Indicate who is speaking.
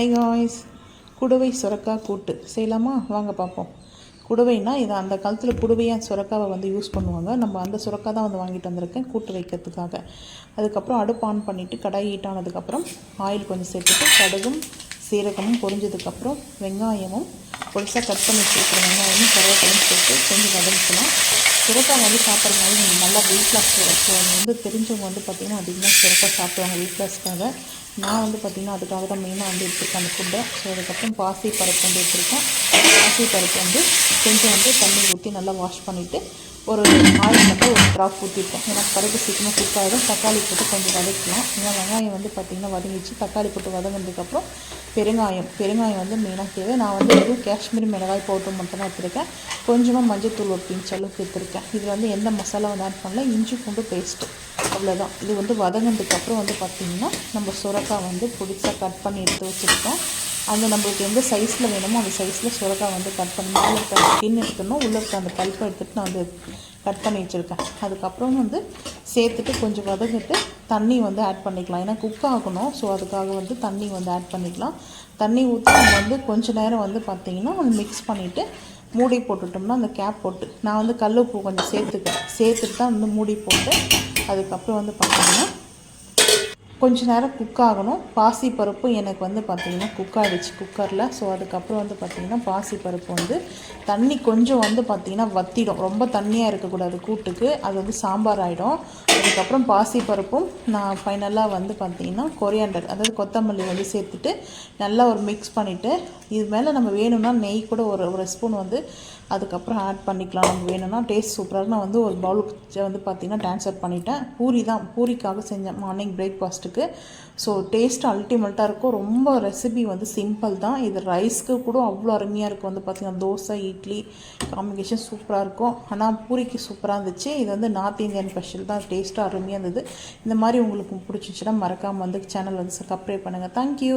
Speaker 1: High guys குடுவை சுரக்கா கூட்டு. செய்யலாமா? வாங்க பார்ப்போம். குடுவைனா இதை அந்த காலத்தில் குடுவையாக சுரக்காவை வந்து யூஸ் பண்ணுவாங்க. நம்ம அந்த சுரக்கா தான் வந்து வாங்கிட்டு வந்திருக்கேன் கூட்டு வைக்கிறதுக்காக. அதுக்கப்புறம் அடுப்பு ஆன் பண்ணிவிட்டு கடாய் ஹீட் ஆனதுக்கப்புறம் ஆயில் கொஞ்சம் சேர்த்துட்டு கடுகும் சீரகமும் பொரிஞ்சதுக்கப்புறம் வெங்காயமும் பொடிசாக கட் பண்ணி வச்சுருக்கிற வெங்காயமும் கருவேப்பிலையும் சேர்த்து கொஞ்சம் வதக்கிக்கலாம். சுரக்காய் வந்து சாப்பிட்றதுனால நீங்கள் நல்லா வெயிட் லாஸ் ஸோ வந்து தெரிஞ்சவங்க வந்து பார்த்திங்கன்னா அதிகமாக சுரக்காய் சாப்பிடுவாங்க வெயிட் லாஸ்க்காக நான் வந்து பார்த்திங்கன்னா அதுக்காக தான் மெயினாக வந்து எடுத்துருக்கேன் அந்த ஃபுட்டை ஸோ அதுக்கப்புறம் பாசி பருப்பு வந்து எடுத்துருக்கேன். பாசி பருப்பு வந்து கொஞ்சம் வந்து தண்ணி ஊற்றி நல்லா வாஷ் பண்ணிவிட்டு ஒரு ஆயில் மட்டும் ஒரு ட்ராப் ஊற்றிப்போம் ஏன்னா பருப்பு சீக்கிரமாக குக் ஆகிடும் தக்காளி போட்டு கொஞ்சம் வதக்கலாம். ஏன்னா வெங்காயம் வந்து பார்த்திங்கன்னா வதங்கிச்சு தக்காளி போட்டு வதங்கினதுக்கப்புறம் பெருங்காயம். பெருங்காயம் வந்து மெயினாக தேவை நான் வந்து வெறும் காஷ்மீரி மிளகாய் பவுட்ரு மட்டும் தான் எடுத்திருக்கேன். கொஞ்சமாக மஞ்சத்தூள் ஒரு பிஞ்ச் அளவுக்கு எடுத்திருக்கேன். இதில் வந்து எந்த மசாலா வந்து ஆட் பண்ணல. இஞ்சி பூண்டு பேஸ்ட்டு அவ்வளோதான் இது வந்து வதங்கினதுக்கப்புறம் வந்து பார்த்திங்கன்னா நம்ம சுரக்காய் வந்து பிடிச்சா கட் பண்ணி எடுத்து வச்சுருக்கோம். அந்த நம்மளுக்கு எந்த சைஸில் வேணுமோ அந்த சைஸில் சுரக்காய் வந்து கட் பண்ணி மேலே இருக்க ஸ்கின் எடுத்துடணும் உள்ளே இருக்க அந்த பல்ப்பை எடுத்துகிட்டு நான் வந்து கட் பண்ணி வச்சுருக்கேன். அதுக்கப்புறம் வந்து சேர்த்துட்டு கொஞ்சம் வதங்கிட்டு தண்ணி வந்து ஆட் பண்ணிக்கலாம். ஏன்னா குக் ஆகணும். ஸோ அதுக்காக வந்து தண்ணி வந்து ஆட் பண்ணிக்கலாம். தண்ணி ஊற்றி நம்ம வந்து கொஞ்ச நேரம் வந்து பார்த்திங்கன்னா மிக்ஸ் பண்ணிவிட்டு மூடி போட்டுட்டோம்னா அந்த கேப் போட்டு நான் வந்து கல் உப்பு கொஞ்சம் சேர்த்துக்கேன் சேர்த்துட்டு தான் வந்து மூடி போட்டு அதுக்கப்புறம் வந்து பார்த்திங்கன்னா கொஞ்ச நேரம் குக் ஆகணும். பாசி பருப்பு எனக்கு வந்து பார்த்திங்கன்னா குக் ஆகிடுச்சு குக்கரில் ஸோ அதுக்கப்புறம் வந்து பார்த்திங்கன்னா பாசி பருப்பு வந்து தண்ணி கொஞ்சம் வந்து பார்த்திங்கன்னா வத்திடும். ரொம்ப தண்ணியாக இருக்கக்கூடாது கூட்டுக்கு. அது வந்து சாம்பார் ஆகிடும் அதுக்கப்புறம் பாசி பருப்பும் நான் ஃபைனலாக வந்து பார்த்திங்கன்னா கொரியாண்டர் அதாவது கொத்தமல்லி வந்து சேர்த்துட்டு நல்லா ஒரு மிக்ஸ் பண்ணிவிட்டு இது மேலே நம்ம வேணும்னா நெய் கூட ஒரு ஒரு ஸ்பூன் வந்து அதுக்கப்புறம் ஆட் பண்ணிக்கலாம். நம்ம வேணும்னா டேஸ்ட் சூப்பராக நான் வந்து ஒரு பவுலுக்கு வந்து பார்த்திங்கன்னா ட்ரான்ஸ்ஃபர் பண்ணிட்டேன். பூரி தான். பூரிக்காக செஞ்சேன் மார்னிங் பிரேக்ஃபாஸ்ட்டுக்கு ஸோ டேஸ்ட் அல்டிமேட்டாக இருக்கும். ரொம்ப ரெசிபி வந்து சிம்பிள் தான். இது ரைஸ்க்கு கூட அவ்வளோ அருமையாக இருக்கும் வந்து பார்த்திங்கன்னா தோசை இட்லி காம்பினேஷன் சூப்பராக இருக்கும். ஆனால் பூரிக்கு சூப்பராக இருந்துச்சு. இது வந்து நார்த் இந்தியன் ஸ்பெஷல் தான். டேஸ்ட்டாக அருமையாக இருந்தது. இந்த மாதிரி உங்களுக்கு பிடிச்சிச்சுன்னா மறக்காமல் வந்து சேனல் வந்து சப்ஸ்கிரைப் பண்ணுங்கள் தேங்க்யூ